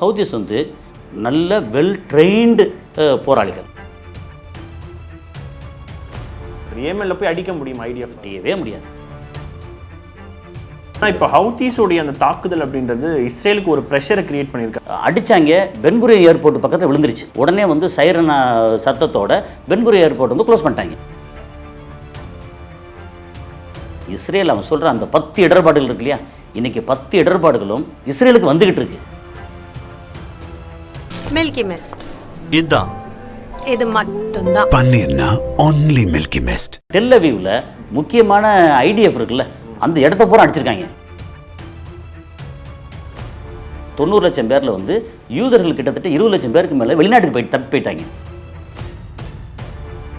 Houthis வந்து நல்ல well trained போராளிகள். ஏமன்ல போய் அடிக்க முடியும் ஐடிஎஃப் முடியவே முடியாது. ஆனால் இப்போ ஹவுத்தீஸோடைய அந்த தாக்குதல் அப்படின்றது இஸ்ரேலுக்கு ஒரு ப்ரெஷரை கிரியேட் பண்ணியிருக்காங்க அடிச்சாங்க பென்குரி ஏர்போர்ட் பக்கத்தில் விழுந்துருச்சு. உடனே வந்து சைரன் சத்தத்தோட பென்குரி ஏர்போர்ட் வந்து க்ளோஸ் பண்ணிட்டாங்க. இஸ்ரேல் அவன் சொல்ற அந்த பத்து இடர்பாடுகள் இருக்கு இல்லையா? இன்னைக்கு பத்து இடர்பாடுகளும் இஸ்ரேலுக்கு வந்துகிட்டு இருக்கு. மில்கி மிஸ்ட் இதுதான் இது மட்டும்தான். பன்னீர்னா ஒன்லி மில்கி மிஸ்ட் டெல்லவியூவில் முக்கியமான ஐடிஎஃப் இருக்குல்ல அந்த இடத்த பூரா அடிச்சிருக்காங்க. தொண்ணூறு லட்சம் பேரில் வந்து யூதர்கள் கிட்டத்தட்ட இருபது லட்சம் பேருக்கு மேலே வெளிநாட்டுக்கு போய் தப்பி போயிட்டாங்க.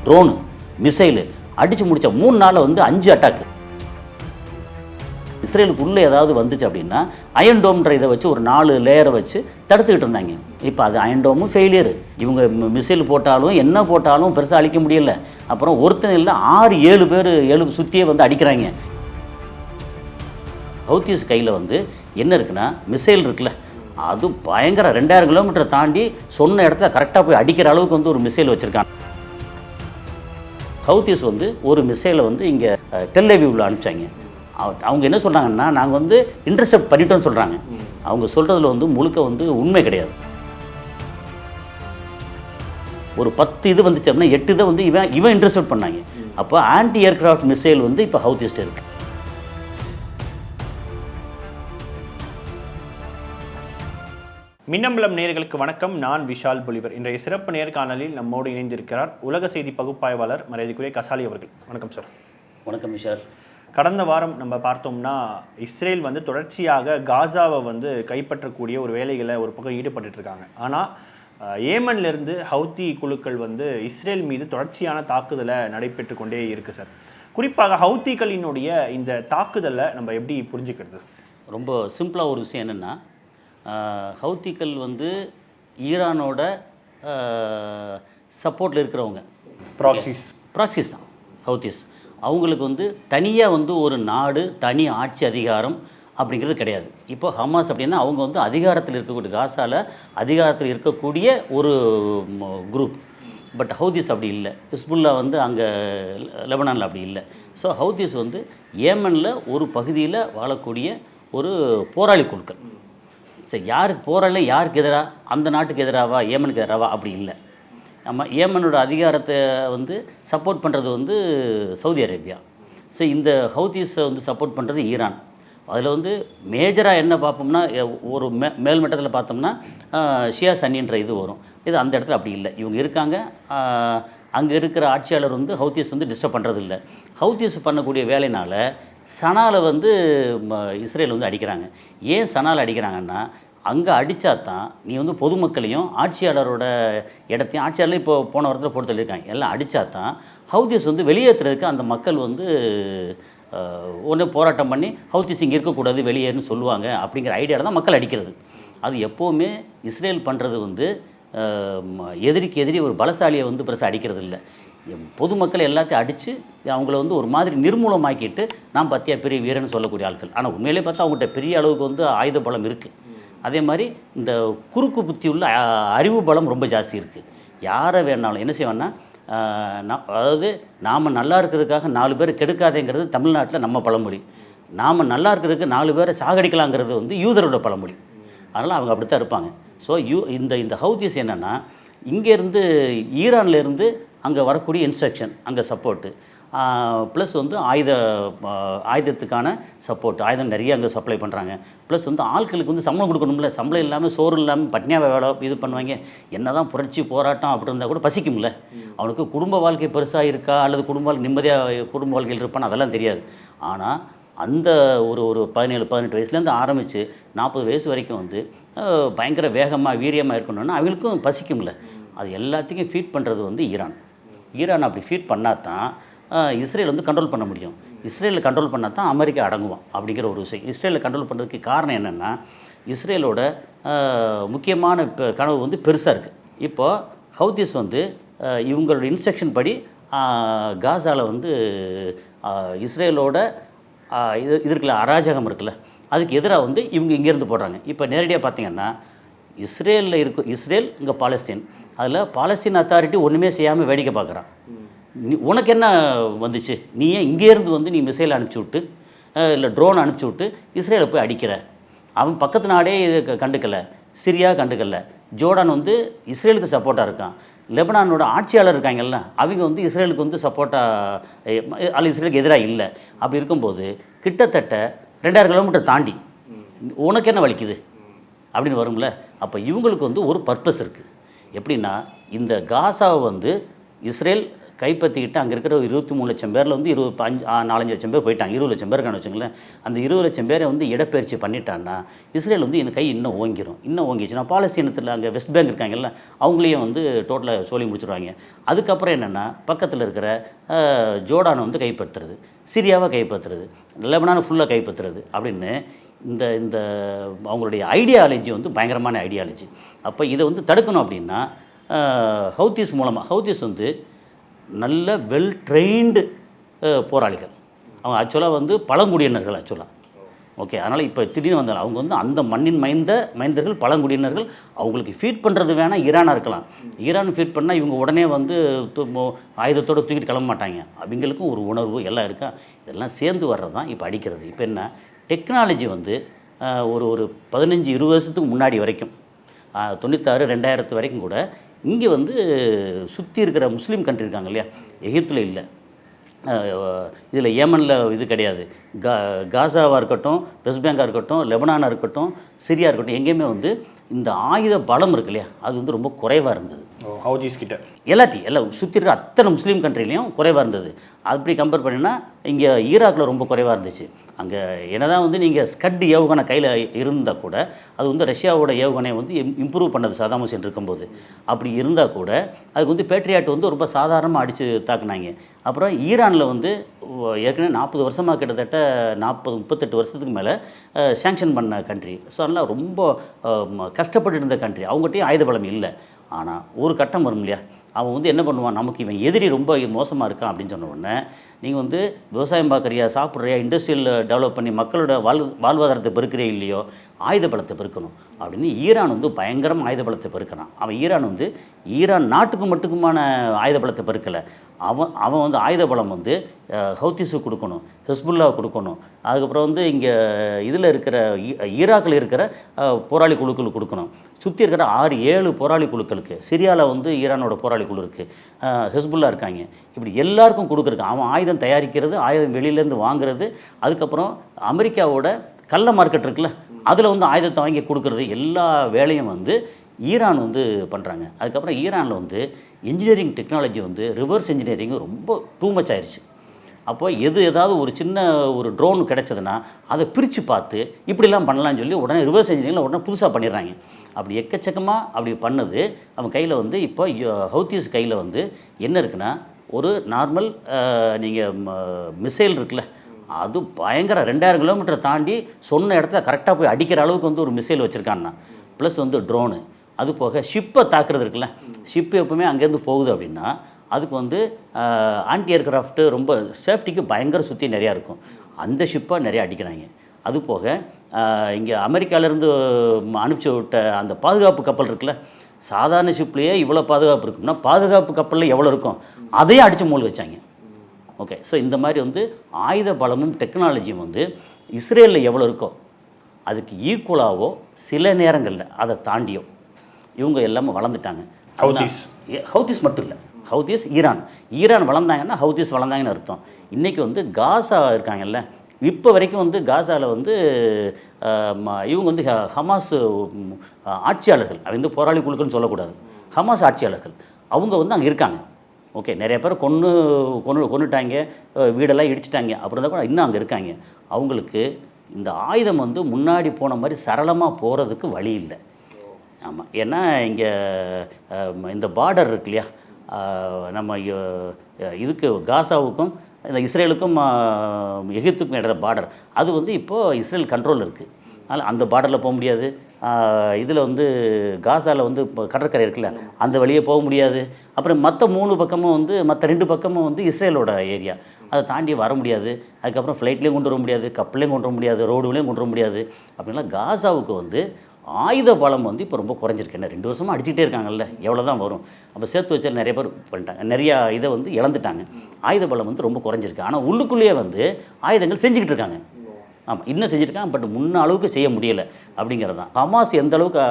ட்ரோனு மிசைலு அடிச்சு முடிச்ச மூணு நாளில் வந்து அஞ்சு அட்டாக்கு இஸ்ரேலுக்கு உள்ளே ஏதாவது வந்துச்சு அப்படின்னா அயன் டோம்ன்ற இதை வச்சு ஒரு நாலு லேயரை வச்சு தடுத்துக்கிட்டு இருந்தாங்க. இப்போ அது அயன்டோமும் ஃபெயிலியர் இவங்க மிசைல் போட்டாலும் என்ன போட்டாலும் பெருசாக அழிக்க முடியல. அப்புறம் ஒருத்தன் இல்லை ஆறு ஏழு பேர் ஏழு சுற்றியே வந்து அடிக்கிறாங்க. ஹவுத்திஸ் கையில் வந்து என்ன இருக்குன்னா மிசைல் இருக்குல்ல அது பயங்கர ரெண்டாயிரம் கிலோமீட்டர் தாண்டி சொன்ன இடத்துல கரெக்டாக போய் அடிக்கிற அளவுக்கு வந்து ஒரு மிசைல் வச்சுருக்காங்க. ஹவுத்திஸ் வந்து ஒரு மிசைலை வந்து இங்கே டெல்லவியூவில் அனுப்பிச்சாங்க. அவங்க என்ன சொல்கிறாங்கன்னா நாங்கள் வந்து இன்டர்செப்ட் பண்ணிட்டோம்னு சொல்கிறாங்க அவங்க சொல்கிறதுல வந்து முழுக்க வந்து உண்மை கிடையாது. ஒரு பத்து இது வந்துச்சு அப்படின்னா எட்டு இதை வந்து இவன் இவன் இன்டர்செப்ட் பண்ணாங்க. அப்போ ஆன்டி ஏர்கிராஃப்ட் மிசைல் வந்து இப்போ ஹவுத்திஸ்ட் இருக்கு. மின்னம்பலம் நேயர்களுக்கு வணக்கம். நான் விஷால் பொலிவர். இன்றைய சிறப்பு நேர்காணலில் நம்மோடு இணைந்திருக்கிறார் உலக செய்தி பகுப்பாய்வாளர் மரியாதைக்குரிய கசாலி அவர்கள். வணக்கம் சார். வணக்கம் விஷால். கடந்த வாரம் நம்ம பார்த்தோம்னா இஸ்ரேல் வந்து தொடர்ச்சியாக காசாவை வந்து கைப்பற்றக்கூடிய ஒரு வேலைகளை ஒரு பக்கம் ஈடுபட்டுட்டு இருக்காங்க. ஆனால் அஹ், ஏமன்ல இருந்து ஹவுத்தி குழுக்கள் வந்து இஸ்ரேல் மீது தொடர்ச்சியான தாக்குதலை நடைபெற்று கொண்டே இருக்கு சார். குறிப்பாக ஹவுத்திகளினுடைய இந்த தாக்குதலை நம்ம எப்படி புரிஞ்சுக்கிறது? ரொம்ப சிம்பிளாக ஒரு விஷயம் என்னென்னா ஹவுத்திகள் வந்து ஈரானோட சப்போர்ட்டில் இருக்கிறவங்க. ப்ராக்சிஸ் ப்ராக்சிஸ் தான் ஹவுத்திஸ். அவங்களுக்கு வந்து தனியாக வந்து ஒரு நாடு தனி ஆட்சி அதிகாரம் அப்படிங்கிறது கிடையாது. இப்போ ஹமாஸ் அப்படின்னா அவங்க வந்து அதிகாரத்தில் இருக்கக்கூடிய காசால அதிகாரத்தில் இருக்கக்கூடிய ஒரு குரூப் பட் ஹவுதிஸ் அப்படி இல்லை. ஹிஸ்புல்லா வந்து அங்கே லெபனானில் அப்படி இல்லை. ஸோ ஹவுதிஸ் வந்து ஏமனில் ஒரு பகுதியில் வாழக்கூடிய ஒரு போராளி குழுக்கள். சரி யாருக்கு போராளி யாருக்கு எதிராக அந்த நாட்டுக்கு எதிராவா? ஏமனுக்கு எதிராவா? அப்படி இல்லை. நம்ம ஏமனோட அதிகாரத்தை வந்து சப்போர்ட் பண்ணுறது வந்து சவுதி அரேபியா. ஸோ இந்த ஹவுதீஸை வந்து சப்போர்ட் பண்ணுறது ஈரான். அதில் வந்து மேஜராக என்ன பார்ப்போம்னா ஒரு மே மேல்மட்டத்தில் பார்த்தோம்னா ஷியா சன்னின்ற இது வரும். இது அந்த இடத்துல அப்படி இல்லை. இவங்க இருக்காங்க. அங்கே இருக்கிற ஆட்சியாளர் வந்து ஹவுதீஸ் வந்து டிஸ்டர்ப் பண்ணுறது இல்லை. ஹவுதீஸ் பண்ணக்கூடிய வேலையினால் சனாவில் வந்து இஸ்ரேல் வந்து அடிக்கிறாங்க. ஏன் சனால அடிக்கிறாங்கன்னா அங்கே அடித்தா தான் நீ வந்து பொதுமக்களையும் ஆட்சியாளரோட இடத்தையும் ஆட்சியாளர் இப்போ போன வாரத்தில் போட்டு சொல்லியிருக்காங்க எல்லாம் அடித்தா தான் ஹவுதிஸ் வந்து வெளியேற்றுறதுக்கு அந்த மக்கள் வந்து ஒன்று போராட்டம் பண்ணி ஹவுதிஸ் இங்கே இருக்கக்கூடாது வெளியேறுன்னு சொல்லுவாங்க அப்படிங்கிற ஐடியாவில் தான் மக்கள் அடிக்கிறது. அது எப்போவுமே இஸ்ரேல் பண்ணுறது வந்து எதிரிக்கு எதிரி ஒரு பலசாலியை வந்து பெருசாக அடிக்கிறது இல்லை. பொதுமக்கள் எல்லாத்தையும் அடித்து அவங்கள வந்து ஒரு மாதிரி நிர்மூலமாக்கிட்டு நான் பத்தியா பெரிய வீரன் சொல்லக்கூடிய ஆட்கள். ஆனால் உண்மையிலே பார்த்தா அவங்ககிட்ட பெரிய அளவுக்கு வந்து ஆயுத பலம் இருக்குது அதே மாதிரி இந்த குறுக்கு புத்தி உள்ள அறிவு பலம் ரொம்ப ஜாஸ்தி இருக்குது யாரை வேணாலும் என்ன செய்வேன்னா அதாவது நாம் நல்லா இருக்கிறதுக்காக நாலு பேர் கெடுக்காதேங்கிறது தமிழ்நாட்டில் நம்ம பழமொழி. நாம் நல்லா இருக்கிறதுக்கு நாலு பேரை சாகடிக்கலாங்கிறது வந்து யூதரோட பழமொழி. அதனால் அவங்க அப்படித்தான் இருப்பாங்க. ஸோ யூ இந்த இந்த ஹவுதிஸ் என்னென்னா இங்கேருந்து ஈரான்லேருந்து அங்கே வரக்கூடிய இன்ஸ்ட்ரக்ஷன் அங்கே சப்போர்ட்டு ப்ளஸ் வந்து ஆயுத ஆயுதத்துக்கான சப்போர்ட் ஆயுதம் நிறைய அங்கே சப்ளை பண்ணுறாங்க ப்ளஸ் வந்து ஆட்களுக்கு வந்து சம்பளம் கொடுக்கணும்ல. சம்பளம் இல்லாமல் சோறு இல்லாமல் பட்னியாக வேலை இது பண்ணுவாங்க. என்னதான் புரட்சி போராட்டம் அப்படி இருந்தால் கூட பசிக்கும்ல. அவனுக்கு குடும்ப வாழ்க்கை பெருசாக இருக்கா? அல்லது குடும்ப நிம்மதியாக குடும்ப வாழ்க்கையில் இருப்பான்னு அதெல்லாம் தெரியாது. ஆனால் அந்த ஒரு ஒரு பதினேழு பதினெட்டு வயசுலேருந்து ஆரம்பித்து நாற்பது வயசு வரைக்கும் வந்து பயங்கர வேகமாக வீரியமாக இருக்கணும்னா அவங்களுக்கும் பசிக்கும்ல. அது எல்லாத்தையும் ஃபீட் பண்ணுறது வந்து ஈரான். ஈரான் அப்படி ஃபீட் பண்ணால் தான் அஹ், இஸ்ரேல் வந்து கண்ட்ரோல் பண்ண முடியும். இஸ்ரேலில் கண்ட்ரோல் பண்ணால் தான் அமெரிக்கா அடங்குவான் அப்படிங்கிற ஒரு விஷயம். இஸ்ரேலில் கண்ட்ரோல் பண்ணுறதுக்கு காரணம் என்னென்னா இஸ்ரேலோட முக்கியமான இப்போ கனவு வந்து பெருசாக இருக்குது இப்போது ஹவுதிஸ் வந்து இவங்களோட இன்ஸ்ட்ரக்ஷன் படி காசாவில் வந்து இஸ்ரேலோட இது இது இருக்குல்ல அராஜகம் இருக்குல்ல அதுக்கு எதிராக வந்து இவங்க இங்கேருந்து போடுறாங்க இப்போ நேரடியாக பார்த்தீங்கன்னா இஸ்ரேலில் இருக்கும் இஸ்ரேல் இங்கே பாலஸ்தீன். அதில் பாலஸ்தீன் அத்தாரிட்டி ஒன்றுமே செய்யாமல் வேடிக்கை பார்க்குறான் உனக்கு என்ன வந்துச்சு? நீ ஏன் இங்கேருந்து வந்து நீ மிசைல் அனுப்பிச்சி விட்டு இல்லை ட்ரோன் அனுப்பிச்சி விட்டு இஸ்ரேலை போய் அடிக்கிற. அவன் பக்கத்து நாடே இது க- கண்டுக்கல. சிரியா கண்டுக்கல. ஜோர்டான் வந்து இஸ்ரேலுக்கு சப்போர்ட்டாக இருக்கான். லெபனானோட ஆட்சியாளர் இருக்காங்கல்ல அவங்க வந்து இஸ்ரேலுக்கு வந்து சப்போர்ட்டாக அல்ல இஸ்ரேலுக்கு எதிராக இல்லை. அப்படி இருக்கும்போது கிட்டத்தட்ட ரெண்டாயிரம் கிலோமீட்டர் தாண்டி உனக்கு என்ன வலிக்குது? அப்படின்னு வரும்ல. அப்போ இவங்களுக்கு வந்து ஒரு பர்பஸ் இருக்குது எப்படின்னா இந்த காசாவை வந்து இஸ்ரேல் கைப்பற்றிக்கிட்டு அங்கே இருக்கிற ஒரு இருபத்தி மூணு லட்சம் பேரில் வந்து இருபது அஞ்சு நாலஞ்சு லட்சம் பேர் போயிட்டாங்க. இருபது லட்சம் பேருக்கான வச்சுங்களேன் அந்த இருபது லட்சம் பேரை வந்து இடப்பெயர்ச்சி பண்ணிட்டான்னா இஸ்ரேல் வந்து எனக்கு கை இன்னும் ஓங்கிரும். இன்னும் ஓங்கிச்சுன்னா பாலஸ்தீனத்தில் அங்கே வெஸ்ட் பேங்க் இருக்காங்கல்ல அவங்களையும் வந்து டோட்டலாக சொல்லி முடிச்சிடுவாங்க அதுக்கப்புறம் என்னென்னா பக்கத்தில் இருக்கிற ஜோர்டானை வந்து கைப்பற்றுறது சிரியாவை கைப்பற்றுறது லெபனானை ஃபுல்லாக கைப்பற்றுறது அப்படின்னு இந்த இந்த அவங்களுடைய ஐடியாலஜி வந்து பயங்கரமான ஐடியாலஜி அப்போ இதை வந்து தடுக்கணும் அப்படின்னா ஹவுதீஸ் ஹவுத்திஸ் மூலமாக ஹவுத்திஸ் வந்து நல்ல வெல் ட்ரெயின்டு போராளிகள். அவங்க ஆக்சுவலாக வந்து பழங்குடியினர்கள் ஆக்சுவலாக ஓகே அதனால் இப்போ திடீர்னு வந்தாலும் அவங்க வந்து அந்த மண்ணின் மைந்த மைந்தர்கள் பழங்குடியினர்கள் அவங்களுக்கு ஃபீட் பண்ணுறது வேணால் ஈரானாக இருக்கலாம். ஈரான் ஃபீட் பண்ணால் இவங்க உடனே வந்து ஆயுதத்தோடு மோ- தூக்கிட்டு கிளம்ப மாட்டாங்க. அவங்களுக்கும் ஒரு உணர்வு எல்லாம் இருக்கா? இதெல்லாம் சேர்ந்து வர்றது தான் இப்போ அடிக்கிறது. இப்போ என்ன? டெக்னாலஜி வந்து ஒரு ஒரு பதினஞ்சு இருபது வருஷத்துக்கு முன்னாடி வரைக்கும் தொண்ணூத்தாறு ரெண்டாயிரத்து வரைக்கும் கூட இங்கே வந்து சுற்றி இருக்கிற முஸ்லீம் கண்ட்ரி இருக்காங்க இல்லையா? எகிப்தில் இல்லை. இதில் ஏமனில் இது கிடையாது. கா காசாவாக இருக்கட்டும் வெஸ்ட் பேங்காக இருக்கட்டும் லெபனானாக இருக்கட்டும் சிரியா இருக்கட்டும் எங்கேயுமே வந்து இந்த ஆயுத பலம் இருக்கு இல்லையா? அது வந்து ரொம்ப குறைவாக இருந்தது. ஹவுதிஸ் கிட்ட. எல்லாத்தையும் எல்லாம் சுற்றி இருக்கிற அத்தனை முஸ்லீம் கண்ட்ரிலையும் குறைவாக இருந்தது. அப்படி கம்பேர் பண்ணினா இங்கே ஈராக்கில் ரொம்ப குறைவாக இருந்துச்சு. அங்கே என்னதான் வந்து நீங்கள் ஸ்கட் ஏவுகணை கையில் இருந்தால் கூட அது வந்து ரஷ்யாவோட ஏவுகணை வந்து இம்ப்ரூவ் பண்ணது சதாம் ஹுசேன் இருக்கும்போது. அப்படி இருந்தால் கூட அதுக்கு வந்து பேட்ரியாட் வந்து ரொம்ப சாதாரணமாக அடித்து தாக்குனாங்க. அப்புறம் ஈரானில் வந்து ஏற்கனவே நாற்பது வருஷமாக கிட்டத்தட்ட நாற்பது முப்பத்தெட்டு வருஷத்துக்கு மேலே சேங்ஷன் பண்ண கண்ட்ரி ஸோ அதனால் ரொம்ப கஷ்டப்பட்டு இருந்த கண்ட்ரி அவங்ககிட்டையும் ஆயுத பலம் இல்லை. ஆனால் ஒரு கட்டம் வரும் இல்லையா? அவன் வந்து என்ன பண்ணுவான்? நமக்கு இவன் எதிரி ரொம்ப மோசமாக இருக்கான் அப்படின்னு சொன்ன உடனே நீங்கள் வந்து விவசாயம் பார்க்குறியா சாப்பிட்றியா இண்டஸ்ட்ரியல் டெவலப் பண்ணி மக்களோட வாழ் வாழ்வாதாரத்தை பெருக்கிறே இல்லையோ ஆயுத பலத்தை பெருக்கணும். அப்படின்னு ஈரான் வந்து பயங்கரம் ஆயுத பலத்தை பெருக்கிறான். அவன் ஈரான் வந்து ஈரான் நாட்டுக்கு மட்டுக்குமான ஆயுத பலத்தை பெருக்கலை. அவன் அவன் வந்து ஆயுத பலம் வந்து ஹவுத்திஸு கொடுக்கணும் ஹிஸ்புல்லா கொடுக்கணும். அதுக்கப்புறம் வந்து இங்கே இதில் இருக்கிற ஈ- ஈராக்கில் இருக்கிற போராளி குழுக்கள் கொடுக்கணும். சுற்றி இருக்கிற ஆறு ஏழு போராளி குழுக்களுக்கு சிரியாவில் வந்து ஈரானோட போராளி குழு இருக்குது ஹிஸ்புல்லா இருக்காங்க. இப்படி எல்லாருக்கும் கொடுக்குறக்கு அவன் ஆயுதம் தயாரிக்கிறது ஆயுதம் வெளியிலேருந்து வாங்குறது அதுக்கப்புறம் அமெரிக்காவோட கள்ள மார்க்கெட் இருக்குல்ல அதில் வந்து ஆயுதத்தை வாங்கி கொடுக்குறது எல்லா வேலையும் வந்து ஈரான் வந்து பண்ணுறாங்க அதுக்கப்புறம் ஈரானில் வந்து இன்ஜினியரிங் டெக்னாலஜி வந்து ரிவர்ஸ் இன்ஜினியரிங் ரொம்ப டூ மச் ஆயிடுச்சு அப்போ எது ஏதாவது ஒரு சின்ன ஒரு ட்ரோன் கிடைச்சதுன்னா அதை பிரித்து பார்த்து இப்படிலாம் பண்ணலாம்னு சொல்லி உடனே ரிவர்ஸ் இன்ஜினியரிங்கில் உடனே புதுசாக பண்ணிடுறாங்க. அப்படி எக்கச்சக்கமாக அப்படி பண்ணது அவன் கையில் வந்து இப்போ ஹவுத்திஸ் கையில் வந்து என்ன இருக்குன்னா ஒரு நார்மல் நீங்கள் மிசைல் இருக்குல்ல அது பயங்கர ரெண்டாயிரம் கிலோமீட்டர் தாண்டி சொன்ன இடத்துல கரெக்டாக போய் அடிக்கிற அளவுக்கு வந்து ஒரு மிசைல் வச்சுருக்கான்னா ப்ளஸ் வந்து ட்ரோனு அது போக ஷிப்பை தாக்குறது இருக்குல்ல ஷிப் எப்பவுமே அங்கேருந்து போகுது அப்படின்னா அதுக்கு வந்து ஆன்டி ஏர்க்ராஃப்ட்டு ரொம்ப சேஃப்டிக்கு பயங்கர சுற்றி நிறையா இருக்கும். அந்த ஷிப்பை நிறையா அடிக்கிறாங்க. அது போக இங்கே அமெரிக்காவிலேருந்து அனுப்பிச்சி விட்ட அந்த பாதுகாப்பு கப்பல் இருக்குல்ல சாதாரண ஷிப்லேயே இவ்வளோ பாதுகாப்பு இருக்கும்னா பாதுகாப்பு கப்பலில் எவ்வளோ இருக்கும்? அதையும் அடித்து மூழ்க வச்சாங்க. ஓகே ஸோ இந்த மாதிரி வந்து ஆயுத பலமும் டெக்னாலஜியும் வந்து இஸ்ரேலில் எவ்வளோ இருக்கோ அதுக்கு ஈக்குவலாவோ சில நேரங்களில் அதை தாண்டியோ இவங்க எல்லாமே வளர்ந்துட்டாங்க. ஹவுதிஸ். ஹவுதிஸ் மட்டும் இல்லை. Houthis Iran. ஈரான் வளர்ந்தாங்கன்னா ஹவுதிஸ் வளர்ந்தாங்கன்னு அர்த்தம். இன்றைக்கி வந்து காசா இருக்காங்கல்ல இப்போ வரைக்கும் வந்து காசாவில் வந்து இவங்க வந்து ஹ- ஹமாஸ் ஆட்சியாளர்கள். அவங்க வந்து போராளி குழுக்கள்னு சொல்லக்கூடாது. ஹமாஸ் ஆட்சியாளர்கள். அவங்க வந்து அங்கே இருக்காங்க. ஓகே நிறைய பேர் கொன்று கொன்று கொண்டுட்டாங்க வீடெல்லாம் இடிச்சிட்டாங்க. அப்புறம் தான் கூட இன்னும் அங்கே இருக்காங்க. அவங்களுக்கு இந்த ஆயுதம் வந்து முன்னாடி போன மாதிரி சரளமாக போகிறதுக்கு வழி இல்லை. ஆமாம் ஏன்னா இங்கே இந்த பார்டர் இருக்கு இல்லையா? நம்ம இதுக்கு காசாவுக்கும் இந்த இஸ்ரேலுக்கும் எகிப்துக்கும் இடையில பார்டர் அது வந்து இப்போது இஸ்ரேல் கண்ட்ரோல் இருக்குது அதனால் அந்த பார்டரில் போக முடியாது. இதில் வந்து காசாவில் வந்து இப்போ கடற்கரை இருக்குல்ல அந்த வழியே போக முடியாது. அப்புறம் மற்ற மூணு பக்கமும் வந்து மற்ற ரெண்டு பக்கமும் வந்து இஸ்ரேலோட ஏரியா அதை தாண்டி வர முடியாது. அதுக்கப்புறம் ஃப்ளைட்லேயும் கொண்டு வர முடியாது கப்பல்லையும் கொண்டு வர முடியாது ரோடுலேயும் கொண்டு வர முடியாது. அப்படின்னா காசாவுக்கு வந்து ஆயுத பலம் வந்து இப்போ ரொம்ப குறைஞ்சிருக்கு. என்ன ரெண்டு வருஷமாக அடிச்சுட்டே இருக்காங்கல்ல? எவ்வளோ தான் வரும். அப்போ சேர்த்து வச்சா நிறைய பேர் பண்ணிட்டாங்க. நிறையா இதை வந்து இழந்துட்டாங்க. ஆயுத பலம் வந்து ரொம்ப குறைஞ்சிருக்கு. ஆனால் உள்ளுக்குள்ளேயே வந்து ஆயுதங்கள் செஞ்சுக்கிட்டு இருக்காங்க. ஆமாம் இன்னும் செஞ்சுருக்காங்க பட் முன்ன அளவுக்கு செய்ய முடியலை அப்படிங்கிறது தான் ஹமாஸ் எந்த அளவுக்கு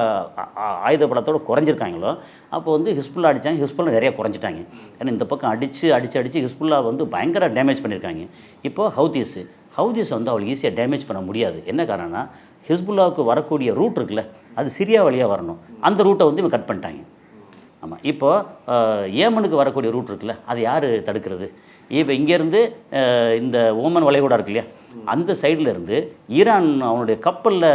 ஆயுத பலத்தோடு குறைஞ்சிருக்காங்களோ அப்போ வந்து ஹிஸ்புல்லா அடித்தாங்க ஹிஸ்புல்லா நிறைய குறைஞ்சிட்டாங்க. ஏன்னா இந்த பக்கம் அடித்து அடித்து அடித்து ஹிஸ்புல்லா வந்து பயங்கர டேமேஜ் பண்ணியிருக்காங்க. இப்போ ஹவுதீஸு. ஹவுதீஸ் வந்து அவளுக்கு ஈஸியாக டேமேஜ் பண்ண முடியாது. என்ன காரணம்னா ஹிஸ்புல்லாவுக்கு வரக்கூடிய ரூட் இருக்குல்ல அது சிரியா வழியாக வரணும். அந்த ரூட்டை வந்து இவங்க கட் பண்ணிட்டாங்க. ஆமாம் இப்போது ஏமனுக்கு வரக்கூடிய ரூட் இருக்குல்ல அது யார் தடுக்கிறது? இப்போ இங்கேருந்து இந்த ஓமன் வளைகுடா இருக்கு இல்லையா அந்த சைடில் இருந்து ஈரான் அவனுடைய கப்பலில்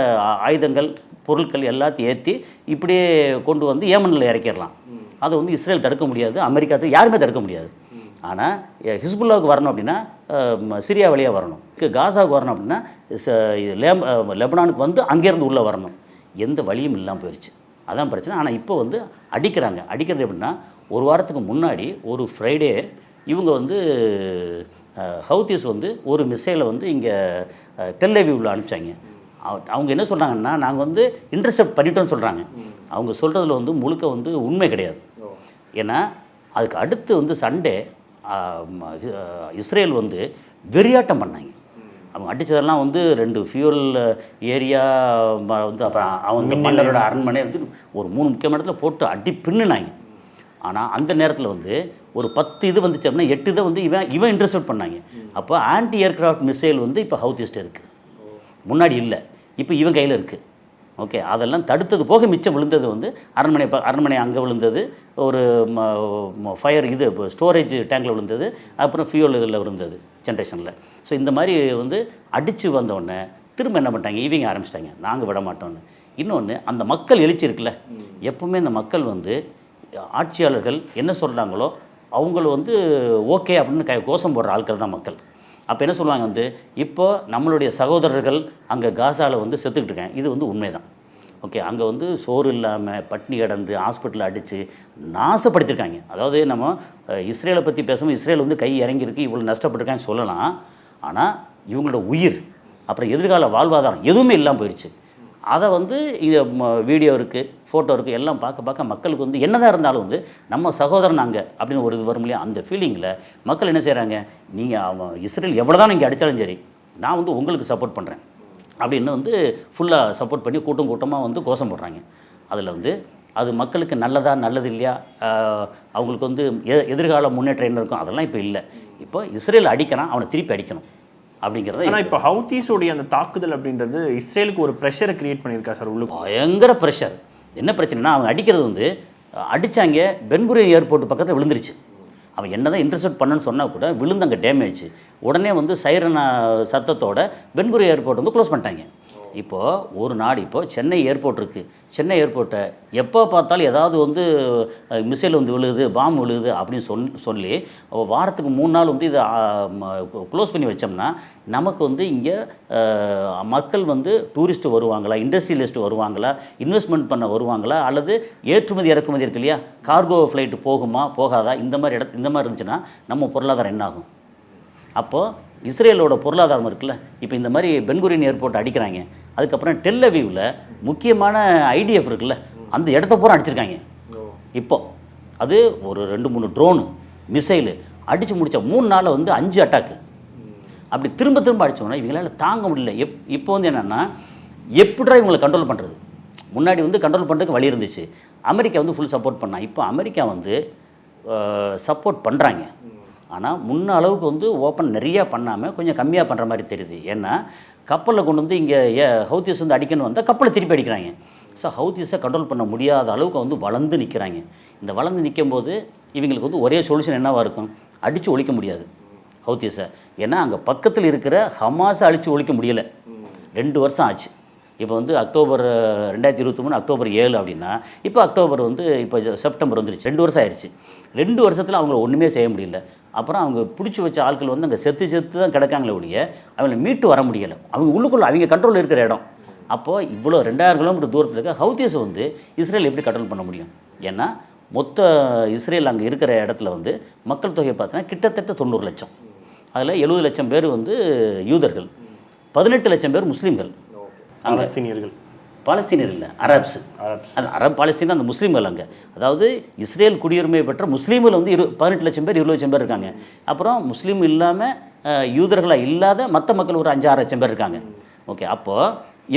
ஆயுதங்கள் பொருட்கள் எல்லாத்தையும் ஏற்றி இப்படியே கொண்டு வந்து ஏமனில் இறக்கிடலாம். அதை வந்து இஸ்ரேல் தடுக்க முடியாது அமெரிக்கா யாருமே தடுக்க முடியாது. ஆனால் ஹிஸ்புல்லாவுக்கு வரணும் அப்படின்னா சிரியா வழியாக வரணும். காசாவுக்கு வரணும் அப்படின்னா இது லேம் லெபனானுக்கு வந்து அங்கேருந்து உள்ளே வரணும். எந்த வழியும் இல்லாமல் போயிடுச்சு அதான் பிரச்சனை. ஆனால் இப்போ வந்து அடிக்கிறாங்க. அடிக்கிறது எப்படின்னா ஒரு வாரத்துக்கு முன்னாடி ஒரு ஃப்ரைடே இவங்க வந்து அஹ், ஹவுதீஸ் வந்து ஒரு மிசைலை வந்து இங்கே டெல்லவியூவில் அனுப்பிச்சாங்க. அவ- அவங்க என்ன சொல்கிறாங்கன்னா நாங்கள் வந்து இன்டர்செப்ட் பண்ணிட்டோம்னு சொல்கிறாங்க அவங்க சொல்கிறதுல வந்து முழுக்க வந்து உண்மை கிடையாது. ஏன்னா அதுக்கு அடுத்து வந்து சண்டே இஸ்ரேல் வந்து வெறியாட்டம் பண்ணாங்க. அவங்க அடித்ததெல்லாம் வந்து ரெண்டு ஃபியூல் ஏரியா வந்து அப்புறம் அவங்க மன்னரோட அரண்மனை வந்து ஒரு மூணு முக்கியமான இடத்துல போட்டு அடி பின்னுனாங்க. ஆனால் அந்த நேரத்தில் வந்து ஒரு பத்து இது வந்துச்சு அப்படின்னா எட்டு இதை வந்து இவன் இவன் இன்டர்செப்ட் பண்ணாங்க. அப்போ ஆன்டி ஏர்கிராஃப்ட் மிசைல் வந்து இப்போ ஹவுத்திஸ்ட் இருக்குது முன்னாடி இல்லை. இப்போ இவன் கையில் இருக்குது ஓகே அதெல்லாம் தடுத்தது போக மிச்சம் விழுந்தது வந்து அரண்மனை அரண்மனை அங்கே விழுந்தது ஒரு ஃபயர் இது ஸ்டோரேஜ் டேங்கில் விழுந்தது அப்புறம் ஃபியூல் இதில் விழுந்தது ஜென்ரேஷனில் ஸோ இந்த மாதிரி வந்து அடித்து வந்தோடனே திரும்ப என்ன பண்ணிட்டாங்க? இவங்க ஆரம்பிச்சிட்டாங்க. நாங்கள் விட மாட்டோம்னு. இன்னொன்று அந்த மக்கள் எழுச்சி இருக்குல்ல? எப்பவுமே இந்த மக்கள் வந்து ஆட்சியாளர்கள் என்ன சொல்கிறாங்களோ அவங்கள வந்து ஓகே அப்படின்னு க கோஷம் போடுற ஆட்கள் தான் மக்கள். அப்போ என்ன சொல்லுவாங்க வந்து இப்போ நம்மளுடைய சகோதரர்கள் அங்கே காசாவில் வந்து செத்துக்கிட்டு இருக்காங்க. இது வந்து உண்மைதான். ஓகே அங்கே வந்து சோறு இல்லாமல் பட்னி கிடந்து ஹாஸ்பிட்டலில் அடித்து நாசப்படுத்தியிருக்காங்க அதாவது நம்ம இஸ்ரேலை பற்றி பேசும்போது இஸ்ரேல் வந்து கை இறங்கியிருக்கு இவ்வளோ நஷ்டப்பட்டிருக்காங்க சொல்லலாம். ஆனால் இவங்களோட உயிர் அப்புறம் எதிர்கால வாழ்வாதாரம் எதுவுமே இல்லாமல் போயிடுச்சு அதை வந்து இது ம- வீடியோ இருக்குது ஃபோட்டோ இருக்குது எல்லாம் பார்க்க பார்க்க மக்களுக்கு வந்து என்னதான் இருந்தாலும் வந்து நம்ம சகோதரன் அங்கே அப்படின்னு ஒரு இது வரும் இல்லையா? அந்த ஃபீலிங்கில் மக்கள் என்ன செய்கிறாங்க நீங்கள் அவன் இஸ்ரேல் எவ்வளோ தான் நீங்கள் அடித்தாலும் சரி நான் வந்து உங்களுக்கு சப்போர்ட் பண்ணுறேன் அப்படின்னு வந்து ஃபுல்லாக சப்போர்ட் பண்ணி கூட்டம் கூட்டமாக வந்து கோஷம் போடுறாங்க. அதில் வந்து அது மக்களுக்கு நல்லதா நல்லது இல்லையா? அவங்களுக்கு வந்து எ- எதிர்கால முன்னேற்றம் என்ன இருக்கும்? அதெல்லாம் இப்போ இல்லை. இப்போ இஸ்ரேல் அடிக்கிறான் அவனை திருப்பி அடிக்கணும். அப்படிங்கிறத ஆனா இப்போ ஹவுத்தீஸோடைய அந்த தாக்குதல் அப்படின்றது இஸ்ரேலுக்கு ஒரு ப்ரெஷரை கிரியேட் பண்ணியிருக்கா சார் உள்ளுக்கு? பயங்கர ப்ரெஷர் என்ன பிரச்சனைனா அவங்க அடிக்கிறது வந்து அடித்தாங்க பென்குரியன் ஏர்போர்ட் பக்கத்தில் விழுந்துருச்சு. அவன் என்னதான் இன்டர்செப்ட் பண்ணணும்னு சொன்னால் கூட விழுந்து அங்கே டேமேஜ் உடனே வந்து சைரன சத்தத்தோட பென்குரிய ஏர்போர்ட் வந்து க்ளோஸ் பண்ணிட்டாங்க. இப்போது ஒரு நாடு இப்போது சென்னை ஏர்போர்ட் இருக்குது சென்னை ஏர்போர்ட்டை எப்போ பார்த்தாலும் ஏதாவது வந்து மிசைல் வந்து விழுகுது பாம் விழுகுது அப்படின்னு சொல் சொல்லி வாரத்துக்கு மூணு நாள் வந்து இதை க்ளோஸ் பண்ணி வச்சோம்னா நமக்கு வந்து இங்கே மக்கள் வந்து டூரிஸ்ட்டு வருவாங்களா இண்டஸ்ட்ரியலிஸ்ட் வருவாங்களா இன்வெஸ்ட்மெண்ட் பண்ண வருவாங்களா அல்லது ஏற்றுமதி இறக்குமதி இருக்கு இல்லையா கார்கோ ஃப்ளைட்டு போகுமா போகாதா இந்த மாதிரி இட இந்த மாதிரி இருந்துச்சுன்னா நம்ம பொருளாதாரம் என்ன ஆகும் அப்போது இஸ்ரேலோட பொருளாதாரம் இருக்குல்ல இப்போ இந்த மாதிரி பென்குரியன் ஏர்போர்ட் அடிக்கிறாங்க. அதுக்கப்புறம் டெல்லவியூவில் முக்கியமான ஐடிஎஃப் இருக்குல்ல அந்த இடத்த பூரா அடிச்சிருக்காங்க. இப்போ அது ஒரு ரெண்டு மூணு ட்ரோனு மிசைலு அடித்து முடிச்ச மூணு நாளில் வந்து அஞ்சு அட்டாக்கு அப்படி திரும்ப திரும்ப அடிச்சோன்னா இவங்களால தாங்க முடியல. எப் இப்போ வந்து என்னென்னா எப்படிடா இவங்களை கண்ட்ரோல் பண்ணுறது முன்னாடி வந்து கண்ட்ரோல் பண்ணுறதுக்கு வழி இருந்துச்சு. அமெரிக்கா வந்து ஃபுல் சப்போர்ட் பண்ணா. இப்போ அமெரிக்கா வந்து சப்போர்ட் பண்ணுறாங்க ஆனால் முன்ன அளவுக்கு வந்து ஓப்பன் நிறையா பண்ணாமல் கொஞ்சம் கம்மியாக பண்ணுற மாதிரி தெரியுது. ஏன்னா கப்பலில் கொண்டு வந்து இங்கே ஏ வந்து அடிக்கணும் வந்தால் கப்பலை திருப்பி அடிக்கிறாங்க. ஸோ ஹவுத்தீஸை கண்ட்ரோல் பண்ண முடியாத அளவுக்கு வந்து வளர்ந்து நிற்கிறாங்க இந்த வளர்ந்து நிற்கும் போது இவங்களுக்கு வந்து ஒரே சொல்யூஷன் என்னவாக இருக்கும்? அடித்து ஒழிக்க முடியாது ஹவுத்திஸை ஏன்னா அங்கே பக்கத்தில் இருக்கிற ஹமாஸை அழித்து ஒழிக்க முடியலை. ரெண்டு வருஷம் ஆச்சு. இப்போ வந்து அக்டோபர் ரெண்டாயிரத்தி இருபத்தி மூணு அக்டோபர் ஏழு அப்படின்னா இப்போ அக்டோபர் வந்து இப்போ செப்டம்பர் வந்துருச்சு. ரெண்டு வருஷம் ஆயிடுச்சு ரெண்டு வருஷத்தில் அவங்கள ஒன்றுமே செய்ய முடியல. அப்புறம் அவங்க பிடிச்சி வச்ச ஆட்கள் வந்து அங்கே செத்து செத்து தான் கிடக்காங்களே ஒழிய அவங்கள மீட்டு வர முடியலை. அவங்க உள்ளுக்குள்ளே அவங்க கண்ட்ரோல் இருக்கிற இடம். அப்போது இவ்வளோ ரெண்டாயிரம் கிலோமீட்டர் தூரத்தில் இருக்க ஹவுத்தீஸை வந்து இஸ்ரேல் எப்படி கண்ட்ரோல் பண்ண முடியும்? ஏன்னா மொத்த இஸ்ரேல் அங்கே இருக்கிற இடத்துல வந்து மக்கள் தொகை பார்த்தீங்கன்னா கிட்டத்தட்ட தொண்ணூறு லட்சம். அதில் எழுபது லட்சம் பேர் வந்து யூதர்கள். பதினெட்டு லட்சம் பேர் முஸ்லீம்கள். அங்கே பாலஸ்தீனியர்கள். பாலஸ்தீனர் இல்லை அரப்ஸ். அது அரப் பாலஸ்தீன் அந்த முஸ்லீம்கள் அங்கே. அதாவது இஸ்ரேல் குடியுரிமை பெற்ற முஸ்லீம்கள் வந்து இரு பதினெட்டு லட்சம் பேர் இருபது லட்சம் பேர் இருக்காங்க. அப்புறம் முஸ்லீம் இல்லாமல் யூதர்களாக இல்லாத மற்ற மக்கள் ஒரு அஞ்சு ஆறு லட்சம் பேர் இருக்காங்க. ஓகே அப்போது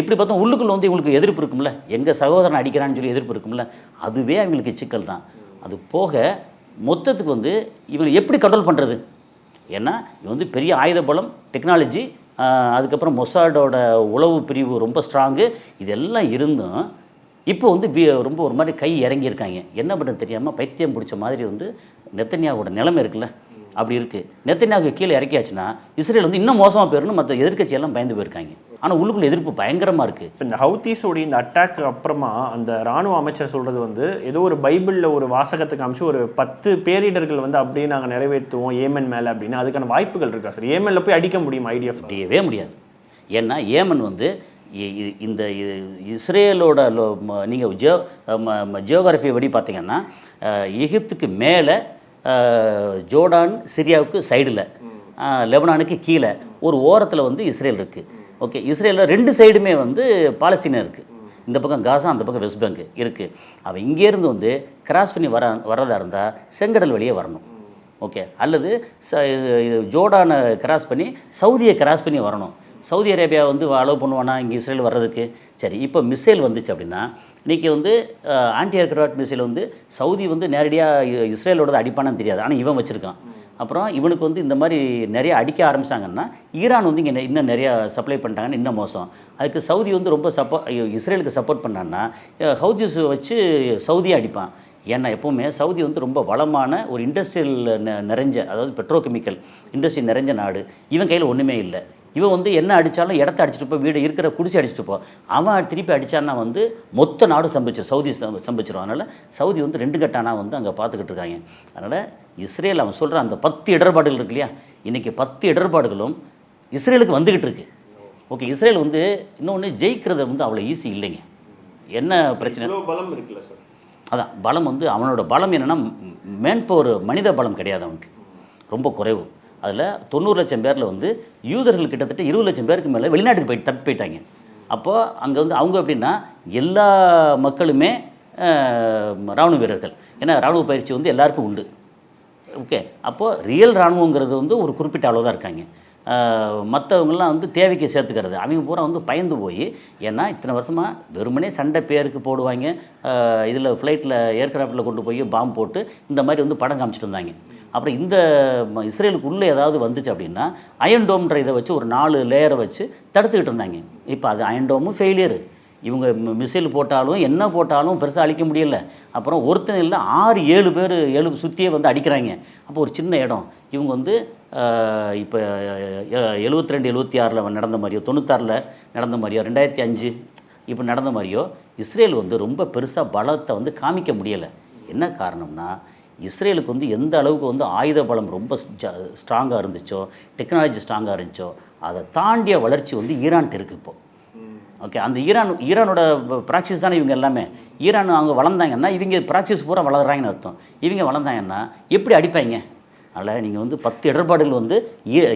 எப்படி பார்த்தா உள்ளுக்குள்ள வந்து இவங்களுக்கு எதிர்ப்பு இருக்கும்ல? எங்கள் சகோதரன் அடிக்கிறான்னு சொல்லி எதிர்ப்பு இருக்கும்ல? அதுவே அவங்களுக்கு சிக்கல் தான். அது போக மொத்தத்துக்கு வந்து இவங்களை எப்படி கண்ட்ரோல் பண்ணுறது ஏன்னா இது வந்து பெரிய ஆயுத பலம் டெக்னாலஜி அதுக்கப்புறம் மொசாடோட உளவு பிரிவு ரொம்ப ஸ்ட்ராங்கு இதெல்லாம் இருந்தும் இப்போ வந்து ரொம்ப ஒரு மாதிரி கை இறங்கியிருக்காங்க. என்ன பண்ணுறது தெரியாமல் பைத்தியம் பிடிச்ச மாதிரி வந்து நெத்தன்யாவோட நிலைமை இருக்குல்ல? அப்படி இருக்குது நெத்தன்யாவுக்கு கீழே இறக்கியாச்சுன்னா இஸ்ரேல் வந்து இன்னும் மோசமாக போயிடணும் மற்ற எதிர்க்கட்சி எல்லாம் பயந்து போயிருக்காங்க. ஆனால் உள்ளுக்குள்ள எதிர்ப்பு பயங்கரமாக இருக்குது இப்போ இந்த ஹவுத்தீஸோடைய இந்த அட்டாக் அப்புறமா அந்த ராணுவ அமைச்சர் சொல்றது வந்து ஏதோ ஒரு பைபிளில் ஒரு வாசகத்தை காமிச்சு ஒரு பத்து பேரிடர்கள் வந்து அப்படியே நாங்கள் நிறைவேற்றுவோம் ஏமன் மேலே அப்படின்னு. அதுக்கான வாய்ப்புகள் இருக்கா சார்? ஏமன்ல போய் அடிக்க முடியும் ஐடிஎஃப் முடியவே முடியாது. ஏன்னா ஏமன் வந்து இந்த இஸ்ரேலோட நீங்கள் ஜியோ ஜியோகிராஃபி படி பார்த்தீங்கன்னா எகிப்துக்கு மேலே ஜோர்டான் சிரியாவுக்கு சைடில். லெபனானுக்கு கீழே. ஒரு ஓரத்தில் வந்து இஸ்ரேல் இருக்குது ஓகே இஸ்ரேலில் ரெண்டு சைடுமே வந்து பாலஸ்தீனம் இருக்குது இந்த பக்கம் காசா அந்த பக்கம் வெஸ்ட் பேங்க் இருக்குது அவன் இங்கேருந்து வந்து கிராஸ் பண்ணி வர வர்றதா இருந்தால் செங்கடல் வழியே வரணும். ஓகே அல்லது ச இது- இது ஜோர்டானை கிராஸ் பண்ணி சவுதியை கிராஸ் பண்ணி வரணும். சவுதி அரேபியா வந்து அலோவ் பண்ணுவானா இங்கே இஸ்ரேல் வர்றதுக்கு? சரி இப்போ மிசைல் வந்துச்சு அப்படின்னா இன்றைக்கி வந்து ஆன்டி ஏர்க்ராஃப்ட் மிசைல் வந்து சவுதி வந்து நேரடியாக இஸ்ரேலோடது அடிப்பானு தெரியாது. ஆனால் இவன் வச்சுருக்கான். அப்புறம் இவனுக்கு வந்து இந்த மாதிரி நிறைய அடிக்க ஆரம்பிச்சிட்டாங்கன்னா ஈரான் வந்து இங்கே இன்னும் நிறையா சப்ளை பண்ணிட்டாங்கன்னு இன்னும் மோசம். அதுக்கு சவுதி வந்து ரொம்ப சப்போ இஸ்ரேலுக்கு சப்போர்ட் பண்ணான்னா ஹவுதிஸ் வச்சு சவுதியை அடிப்பான். ஏன்னா எப்போவுமே சவுதி வந்து ரொம்ப வளமான ஒரு இண்டஸ்ட்ரியல் நிறைஞ்ச அதாவது பெட்ரோகெமிக்கல் இண்டஸ்ட்ரி நிறைஞ்ச நாடு. இவன் கையில் ஒன்றுமே இல்லை. இவன் வந்து என்ன அடித்தாலும் இடத்த அடிச்சுட்டு போ வீடு இருக்கிற குடிச்சு அடிச்சுட்டு போ. அவன் திருப்பி அடித்தான்னா வந்து மொத்த நாடு சம்பிச்சிடும் சவுதி சம்- சம்பிச்சிடும் அதனால் சவுதி வந்து ரெண்டு கட்டானா வந்து அங்கே பார்த்துக்கிட்டு இருக்காங்க. அதனால் இஸ்ரேல் அவன் சொல்கிற அந்த பத்து இடர்பாடுகள் இருக்கு இல்லையா? இன்றைக்கி பத்து இடர்பாடுகளும் இஸ்ரேலுக்கு வந்துக்கிட்டு இருக்கு. ஓகே இஸ்ரேல் வந்து இன்னொன்று ஜெயிக்கிறது வந்து அவ்வளோ ஈஸி இல்லைங்க. என்ன பிரச்சனை? பலம் இருக்குல்ல சார்? அதான் பலம் வந்து அவனோட பலம் என்னென்னா மேன் பவர் மனித பலம் கிடையாது அவனுக்கு. ரொம்ப குறைவு. அதில் தொண்ணூறு லட்சம் பேரில் வந்து யூதர்கள் கிட்டத்தட்ட இருபது லட்சம் பேருக்கு மேலே வெளிநாட்டுக்கு போய் தப்பி போயிட்டாங்க. அப்போது அங்கே வந்து அவங்க எப்படின்னா எல்லா மக்களுமே இராணுவ ராணுவ வீரர்கள். ஏன்னா ராணுவ பயிற்சி வந்து எல்லாருக்கும் உண்டு. ஓகே. அப்போது ரியல் இராணுவங்கிறது வந்து ஒரு குறிப்பிட்ட அளவு தான் இருக்காங்க மற்றவங்களாம் வந்து தேவைக்கு சேர்த்துக்கிறது. அவங்க பூரா வந்து பயந்து போய் ஏன்னா இத்தனை வருஷமாக வெறுமனே சண்டை பேருக்கு போடுவாங்க. இதில் ஃப்ளைட்டில் ஏர்க்ராஃப்டில் கொண்டு போய் பாம்பு போட்டு இந்த மாதிரி வந்து படம் காமிச்சிட்டு இருந்தாங்க. அப்புறம் இந்த ம- இஸ்ரேலுக்கு உள்ளே ஏதாவது வந்துச்சு அப்படின்னா அயன்டோம்ன்ற இதை வச்சு ஒரு நாலு லேயரை வச்சு தடுத்துக்கிட்டு இருந்தாங்க. இப்போ அது அயன்டோமும் ஃபெயிலியரு இவங்க மிசைல் போட்டாலும் என்ன போட்டாலும் பெருசாக அழிக்க முடியல. அப்புறம் ஒருத்தன் இல்லை ஆறு ஏழு பேர் ஏழு சுற்றியே வந்து அடிக்கிறாங்க. அப்போ ஒரு சின்ன இடம். இவங்க வந்து இப்போ எழுபத்தி ரெண்டு எழுபத்தி ஆறில் நடந்த மாதிரியோ தொண்ணூத்தாறில் நடந்த மாதிரியோ ரெண்டாயிரத்தி அஞ்சு இப்போ நடந்த மாதிரியோ இஸ்ரேல் வந்து ரொம்ப பெருசாக பலத்தை வந்து காமிக்க முடியலை. என்ன காரணம்னா இஸ்ரேலுக்கு வந்து எந்த அளவுக்கு வந்து ஆயுத பலம் ரொம்ப ஸ்ட்ராங்காக இருந்துச்சோ டெக்னாலஜி ஸ்ட்ராங்காக இருந்துச்சோ அதை தாண்டிய வளர்ச்சி வந்து ஈரான்ட்டு இருக்குது இப்போ. ஓகே அந்த ஈரான் ஈரானோட ப்ராக்சிஸ் தானே இவங்க எல்லாமே? ஈரான் அவங்க வளர்ந்தாங்கன்னா இவங்க ப்ராக்சிஸ் பூரா வளர்றாங்கன்னு அர்த்தம். இவங்க வளர்ந்தாங்கன்னா எப்படி அடிப்பாங்க? அதில் நீங்கள் வந்து பத்து இடர்பாடுகள் வந்து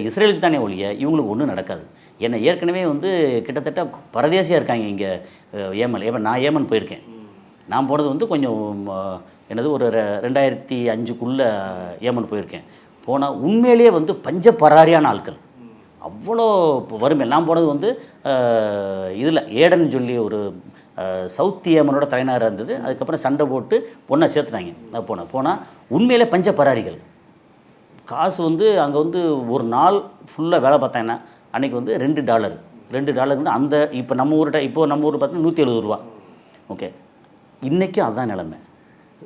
இஸ்ரேலுக்கு தானே ஒழிய இவங்களுக்கு ஒன்றும் நடக்காது. ஏன்னா ஏற்கனவே வந்து கிட்டத்தட்ட பரதேசியாக இருக்காங்க இங்கே ஏமன் ஏமன் நான் ஏமன் போயிருக்கேன். நான் போனது வந்து கொஞ்சம் எனது என்னது ஒரு ரெ- ரெண்டாயிரத்தி அஞ்சுக்குள்ளே ஏமன் போயிருக்கேன். போனால் உண்மையிலேயே வந்து பஞ்ச பராரியான ஆட்கள். அவ்வளோ வறுமை. நான் போனது வந்து இதில் ஏடன் சொல்லி ஒரு சவுத் ஏமனோட தலைநகராக இருந்தது. அதுக்கப்புறம் சண்டை போட்டு பொண்ணை சேர்த்துனாங்க நான் போனேன். போனால் உண்மையிலே பஞ்ச பராரிகள் காசு வந்து அங்கே வந்து ஒரு நாள் ஃபுல்லாக வேலை பார்த்தாங்கன்னா அன்றைக்கி வந்து ரெண்டு டாலர். ரெண்டு டாலர் வந்து அந்த இப்போ நம்ம ஊர்கிட்ட இப்போ நம்ம ஊர் பார்த்தீங்கன்னா நூற்றி எழுபது ரூபா. ஓகே. இன்றைக்கும் அதுதான் நிலமை.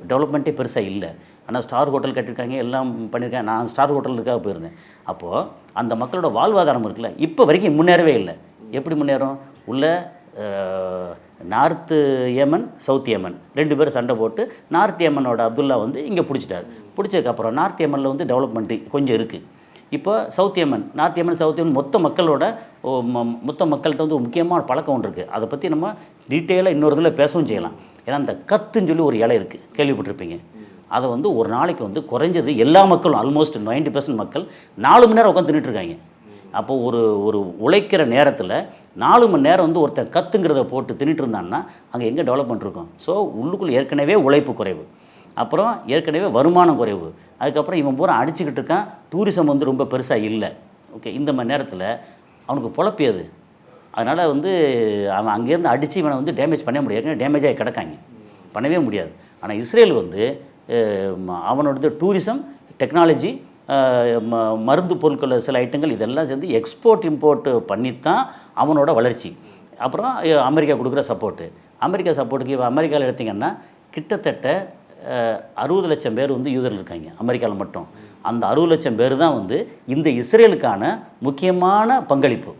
டெவலப்மெண்ட்டே பெருசாக இல்லை. ஆனால் ஸ்டார் ஹோட்டல் கட்டியிருக்காங்க எல்லாம் பண்ணியிருக்காங்க. நான் ஸ்டார் ஹோட்டலுக்காக போயிருந்தேன். அப்போது அந்த மக்களோட வாழ்வாதாரம் இருக்குல்ல இப்போ வரைக்கும் முன்னேறவே இல்லை. எப்படி முன்னேறும்? உள்ள நார்த்து ஏமன் சவுத் ஏமன். ரெண்டு பேரும் சண்டை போட்டு நார்த் ஏமனோட அப்துல்லா வந்து இங்கே பிடிச்சிட்டார். பிடிச்சதுக்கப்புறம் நார்த் ஏமனில் வந்து டெவலப்மெண்ட்டு கொஞ்சம் இருக்குது இப்போ South Yemen North Yemen South Yemen மொத்த மக்களோட ம- மொத்த மக்கள்கிட்ட வந்து முக்கியமான பழக்கம் ஒன்று இருக்குது அதை பற்றி நம்ம டீட்டெயிலாக இன்னொரு இதில் பேசவும் செய்யலாம். ஏன்னா அந்த கத்துன்னு சொல்லி ஒரு இலை இருக்குது கேள்விப்பட்டிருப்பீங்க. அதை வந்து ஒரு நாளைக்கு வந்து குறைஞ்சது எல்லா மக்களும் ஆல்மோஸ்ட் 90% மக்கள் நாலு மணி நேரம் உட்காந்து இருக்காங்க அப்போ ஒரு ஒரு உழைக்கிற நேரத்தில் நாலு மணி நேரம் வந்து ஒருத்தன் கத்துங்கிறத போட்டு தின்னுட்டு இருந்தான்னா அங்கே எங்கே டெவலப்மெண்ட் இருக்கும்? ஸோ உள்ளுக்குள்ளே ஏற்கனவே உழைப்பு குறைவு. அப்புறம் ஏற்கனவே வருமானம் குறைவு. அதுக்கப்புறம் இவன் பூரா அடிச்சுக்கிட்டு இருக்கான். டூரிசம் வந்து ரொம்ப பெருசாக இல்லை. ஓகே இந்த மாதிரி நேரத்தில் அவனுக்கு பொழப்பியது அதனால் வந்து அவன் அங்கேருந்து அடித்து இவனை வந்து டேமேஜ் பண்ண முடியாது. டேமேஜாக டேமேஜ் ஆகி கிடக்காங்க. பண்ணவே முடியாது. ஆனால் இஸ்ரேல் வந்து அவனோட அவனோடது டூரிசம் டெக்னாலஜி மருந்து பொருட்கள் சில ஐட்டங்கள் இதெல்லாம் சேர்ந்து எக்ஸ்போர்ட் இம்போர்ட் பண்ணித்தான் அவனோட வளர்ச்சி. அப்புறம் அமெரிக்கா கொடுக்குற சப்போர்ட்டு அமெரிக்கா சப்போர்ட்டுக்கு இப்போ அமெரிக்காவில் எடுத்திங்கன்னா கிட்டத்தட்ட அறுபது லட்சம் பேர் வந்து யூதர்கள் இருக்காங்க அமெரிக்காவில் மட்டும். அந்த அறுபது லட்சம் பேர் தான் வந்து இந்த இஸ்ரேலுக்கான முக்கியமான பங்களிப்பு.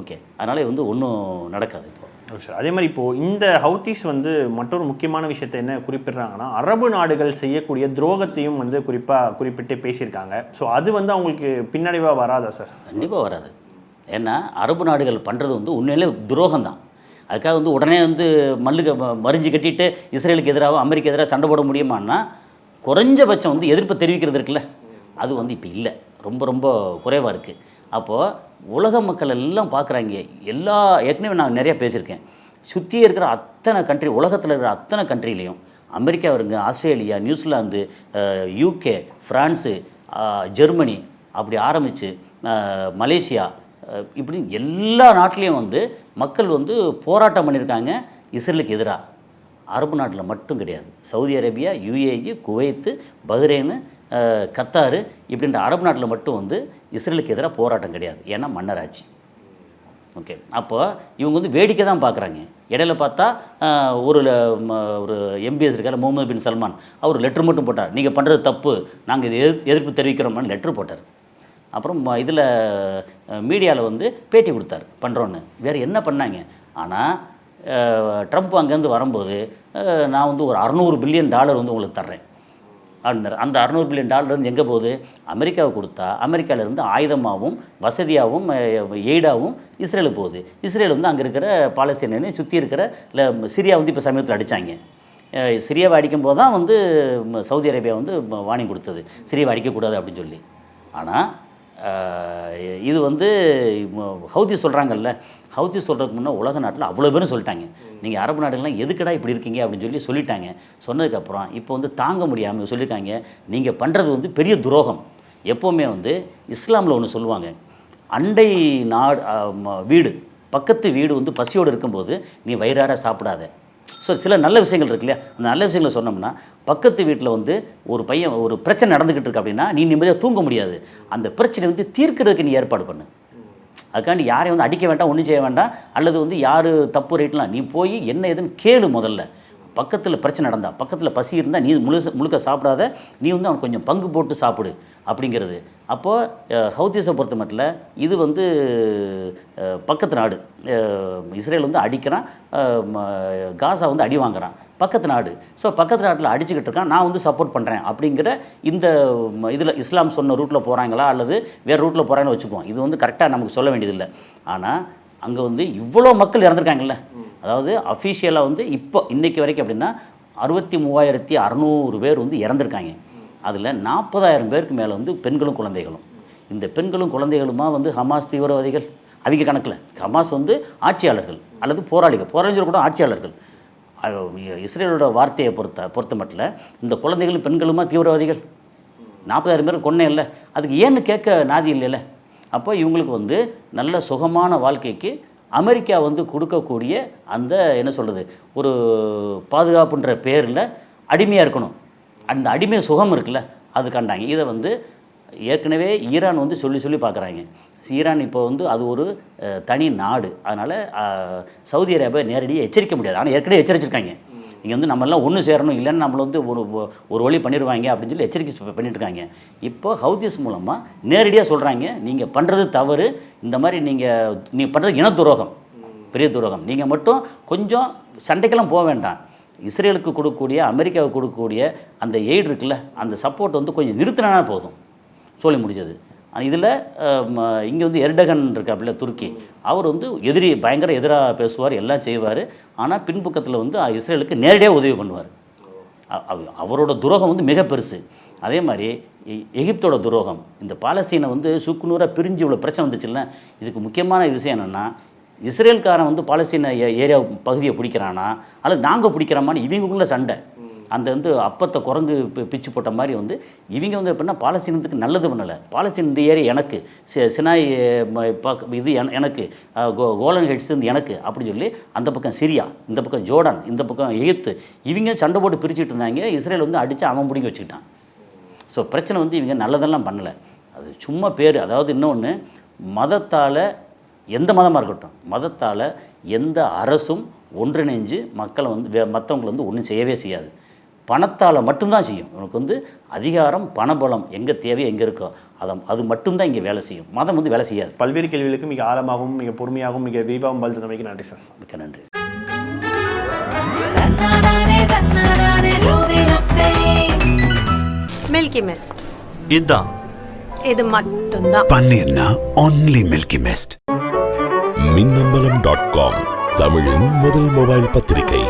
ஓகே. அதனால் வந்து ஒன்றும் நடக்காது இப்போ. சார். அதே மாதிரி இப்போ இந்த ஹவுத்தீஸ் வந்து மற்றொரு முக்கியமான விஷயத்தை என்ன குறிப்பிடுறாங்கன்னா அரபு நாடுகள் செய்யக்கூடிய துரோகத்தையும் வந்து குறிப்பாக குறிப்பிட்டு பேசியிருக்காங்க. ஸோ அது வந்து அவங்களுக்கு பின்னடைவாக வராதா சார் கண்டிப்பாக வராது. ஏன்னா அரபு நாடுகள் பண்ணுறது வந்து உண்மையிலே துரோகம் தான் அதுக்காக வந்து உடனே வந்து மல்லுக மறிஞ்சு கட்டிட்டு இஸ்ரேலுக்கு எதிராக அமெரிக்கா எதிராக சண்டை போட முடியுமான்னா குறைஞ்சபட்சம் வந்து எதிர்ப்பு தெரிவிக்கிறது இருக்குல்ல. அது வந்து இப்போ இல்லை. ரொம்ப ரொம்ப குறைவாக இருக்குது அப்போது உலக மக்கள் எல்லாம் பார்க்குறாங்க. எல்லா ஏற்கனவே நான் நிறையா பேசியிருக்கேன். சுற்றி இருக்கிற அத்தனை கண்ட்ரி உலகத்தில் இருக்கிற அத்தனை கண்ட்ரிலையும் அமெரிக்கா வருங்க Australia New Zealand UK France Germany அப்படி ஆரம்பித்து மலேசியா இப்படி எல்லா நாட்டிலையும் வந்து மக்கள் வந்து போராட்டம் பண்ணியிருக்காங்க இஸ்ரேலுக்கு எதிராக அரபு நாட்டில் மட்டும் கிடையாது. Saudi Arabia UAE Kuwait Bahrain Qatar இப்படின்ற அரபு நாட்டில் மட்டும் வந்து இஸ்ரேலுக்கு எதிராக போராட்டம் கிடையாது. ஏன்னா மன்னராட்சி. ஓகே. அப்போ இவங்க வந்து வேடிக்கை தான் பார்க்குறாங்க இடையில பார்த்தா ஒரு ம- ஒரு எம்பிஎஸ் இருக்கார் முகமது பின் சல்மான். அவர் லெட்ரு மட்டும் போட்டார். நீங்கள் பண்ணுறது தப்பு. நாங்கள் இது எதிர்ப்பு தெரிவிக்கிறோம்னு லெட்ரு போட்டார். அப்புறம் இதில் மீடியாவில் வந்து பேட்டி கொடுத்தார். பண்ணுறோன்னு வேறு என்ன பண்ணாங்க? ஆனால் ட்ரம்ப் அங்கேருந்து வரும்போது நான் வந்து ஒரு அறநூறு பில்லியன் டாலர் வந்து உங்களுக்கு தர்றேன். அப்படின்னாரு அந்த அறநூறு பில்லியன் டாலர் வந்து எங்கே போகுது? அமெரிக்காவை கொடுத்தா அமெரிக்காவிலேருந்து ஆயுதமாகவும் வசதியாகவும் எய்டாகவும் இஸ்ரேலுக்கு போகுது. இஸ்ரேல் வந்து அங்கே இருக்கிற பாலஸ்தீனையும் சுற்றி இருக்கிற இல்லை சிரியா வந்து இப்போ சமீபத்தில் அடித்தாங்க சிரியாவை அடிக்கும் போது தான் வந்து சவுதி அரேபியா வந்து வார்னிங் கொடுத்தது. சிரியாவை அடிக்கக்கூடாது அப்படின்னு சொல்லி. ஆனால் இது வந்து ஹவுதி சொல்கிறாங்கல்ல ஹவுதி சொல்கிறதுக்கு முன்னே உலக நாட்டில் அவ்வளோ பேரும் சொல்லிட்டாங்க. நீங்கள் அரபு நாடுகள்லாம் எதுக்குடா இப்படி இருக்கீங்க அப்படின்னு சொல்லி சொல்லிட்டாங்க. சொன்னதுக்கப்புறம் இப்போ வந்து தாங்க முடியாமல் சொல்லியிருக்காங்க நீங்கள் பண்ணுறது வந்து பெரிய துரோகம். எப்போவுமே வந்து இஸ்லாமில் ஒன்று சொல்லுவாங்க. அண்டை நாடு வீடு பக்கத்து வீடு வந்து பசியோடு இருக்கும்போது நீ வயிறார சாப்பிடாத. ஸோ சில நல்ல விஷயங்கள் இருக்கு இல்லையா? அந்த நல்ல விஷயங்களை சொன்னோம்னா பக்கத்து வீட்டில் வந்து ஒரு பையன் ஒரு பிரச்சனை நடந்துக்கிட்டு இருக்கு அப்படின்னா நீ நிம்மதியாக தூங்க முடியாது. அந்த பிரச்சனை வந்து தீர்க்கிறதுக்கு நீ ஏற்பாடு பண்ணு. அதுக்காண்டி யாரையும் வந்து அடிக்க வேண்டாம் ஒன்றும் செய்ய வேண்டாம். அல்லது வந்து யார் தப்பு ரைட்லாம் நீ போய் என்ன ஏதுன்னு கேளு முதல்ல. பக்கத்தில் பிரச்சனை நடந்தா பக்கத்தில் பசி இருந்தால் நீ முழுச முழுக்க சாப்பிடாத. நீ வந்து அவன் கொஞ்சம் பங்கு போட்டு சாப்பிடு அப்படிங்கிறது. அப்போது ஹவுதீஸை பொறுத்த மட்டில் இது வந்து பக்கத்து நாடு. இஸ்ரேல் வந்து அடிக்கிறான் காசா வந்து அடி வாங்குறான். பக்கத்து நாடு. ஸோ பக்கத்து நாட்டில் அடிச்சுக்கிட்டு இருக்கான். நான் வந்து சப்போர்ட் பண்ணுறேன் அப்படிங்கிற இந்த இதில் இஸ்லாம் சொன்ன ரூட்டில் போகிறாங்களா அல்லது வேறு ரூட்டில் போகிறாங்கன்னு வச்சுக்குவோம். இது வந்து கரெக்டாக நமக்கு சொல்ல வேண்டியதில்லை. ஆனால் அங்கே வந்து இவ்வளோ மக்கள் இறந்துருக்காங்கல்ல? அதாவது அஃபீஷியலாக வந்து இப்போ இன்னைக்கு வரைக்கும் அப்படின்னா அறுபத்தி மூவாயிரத்தி அறநூறு பேர் வந்து இறந்துருக்காங்க. அதில் நாற்பதாயிரம் பேருக்கு மேலே வந்து பெண்களும் குழந்தைகளும். இந்த பெண்களும் குழந்தைகளுமா வந்து ஹமாஸ் தீவிரவாதிகள்? அதிக கணக்கில். ஹமாஸ் வந்து ஆட்சியாளர்கள். அல்லது போராளிகள். போராளிகள் கூட ஆட்சியாளர்கள். இஸ்ரேலோட வார்த்தையை பொறுத்த பொறுத்த மட்டும் இந்த குழந்தைகளும் பெண்களுமா தீவிரவாதிகள்? நாற்பதாயிரம் பேரும் கொன்னே இல்லை. அதுக்கு ஏன்னு கேட்க நாதி இல்லைல்ல? அப்போ இவங்களுக்கு வந்து நல்ல சுகமான வாழ்க்கைக்கு அமெரிக்கா வந்து கொடுக்கக்கூடிய அந்த என்ன சொல்கிறது ஒரு பாதுகாப்புன்ற பேரில் அடிமையாக இருக்கணும். அந்த அடிமை சுகம் இருக்குல்ல அது கண்டாங்க இதை வந்து ஏற்கனவே ஈரான் வந்து சொல்லி சொல்லி பார்க்குறாங்க. ஈரான் இப்போ வந்து அது ஒரு தனி நாடு. அதனால் சவுதி அரேபியா நேரடியாக எச்சரிக்க முடியாது. ஆனால் ஏற்கனவே எச்சரிச்சிருக்காங்க. இங்கே வந்து நம்மெல்லாம் ஒன்று சேரணும் இல்லைன்னு நம்மளை வந்து ஒரு ஒரு வழி பண்ணிடுவாங்க அப்படின்னு சொல்லி எச்சரிக்கை சொ- பண்ணிட்டு இருக்காங்க இப்போ ஹவுதிஸ் மூலமாக நேரடியாக சொல்கிறாங்க நீங்கள் பண்ணுறது தவறு இந்த மாதிரி நீங்கள் நீ பண்ணுறது இன துரோகம். பெரிய துரோகம். நீங்கள் மட்டும் கொஞ்சம் சண்டைக்கெல்லாம் போக வேண்டாம். இஸ்ரேலுக்கு கொடுக்கக்கூடிய அமெரிக்காவுக்கு கொடுக்கக்கூடிய அந்த எய்டு இருக்குல்ல அந்த சப்போர்ட் வந்து கொஞ்சம் நிறுத்தினா போதும். சொல்லி முடிஞ்சது. இதில் இங்கே வந்து எர்டகன் இருக்காப்புல துருக்கி. அவர் வந்து எதிரி பயங்கர எதிராக பேசுவார் எல்லாம் செய்வார். ஆனால் பின்பக்கத்தில் வந்து இஸ்ரேலுக்கு நேரடியாக உதவி பண்ணுவார். அவரோட துரோகம் வந்து மிக பெருசு. அதே மாதிரி எகிப்தோட துரோகம். இந்த பாலஸ்தீனை வந்து சுக்குநூறாக பிரிஞ்சு இவ்வளோ பிரச்சனை வந்துச்சுல்ல இதுக்கு முக்கியமான விஷயம் என்னென்னா இஸ்ரேல்காரன் வந்து பாலஸ்தீன ஏ- ஏரியா பகுதியை பிடிக்கிறானா அல்லது நாங்கள் பிடிக்கிறோமான்னு இவங்களுக்குள்ள சண்டை. அந்த வந்து அப்பத்தை குரங்கு பி- பிச்சு போட்ட மாதிரி வந்து இவங்க வந்து எப்படின்னா பாலஸ்தீனத்துக்கு நல்லது பண்ணலை. பாலஸ்தீன் இந்த ஏரியா எனக்கு சி- சினாய் இது என- எனக்கு கோ கோலன் ஹெட்ஸ் வந்து எனக்கு அப்படி சொல்லி அந்த பக்கம் சிரியா இந்த பக்கம் ஜோர்டான் இந்த பக்கம் எகிப்து இவங்க சண்டை போட்டு பிரிச்சுட்டு இருந்தாங்க. இஸ்ரேல் வந்து அடித்து அவன் முடிங்க வச்சுக்கிட்டான். ஸோ பிரச்சனை வந்து இவங்க நல்லதெல்லாம் பண்ணலை. அது சும்மா பேர். அதாவது இன்னொன்று மதத்தால் எந்த மதமாக இருக்கட்டும் மதத்தால் எந்த அரசும் ஒன்றிணைஞ்சு மக்களை வந்து வே மற்றவங்களை வந்து ஒன்றும் செய்யவே செய்யாது. பணத்தால் மட்டும்தான் செய்யும். உனக்கு வந்து அதிகாரம் பணபலம் எங்கே தேவையோ எங்கே இருக்கோ அதை அது மட்டும்தான் இங்கே வேலை செய்யும். மதம் வந்து வேலை செய்யாது. பல்வேறு கேள்விகளுக்கு மிக ஆழமாகவும் மிக பொறுமையாகவும் மிக விரிவாகவும் பதில் தந்தமைக்கு நன்றி சார். மிக்க நன்றி. மில்கி மிஸ்ட் இதுதான் இது மட்டும்தான். பன்னீர்னா only Milky Mist. Minnambalam dot com தமிழின் முதல் மொபைல் பத்திரிகை.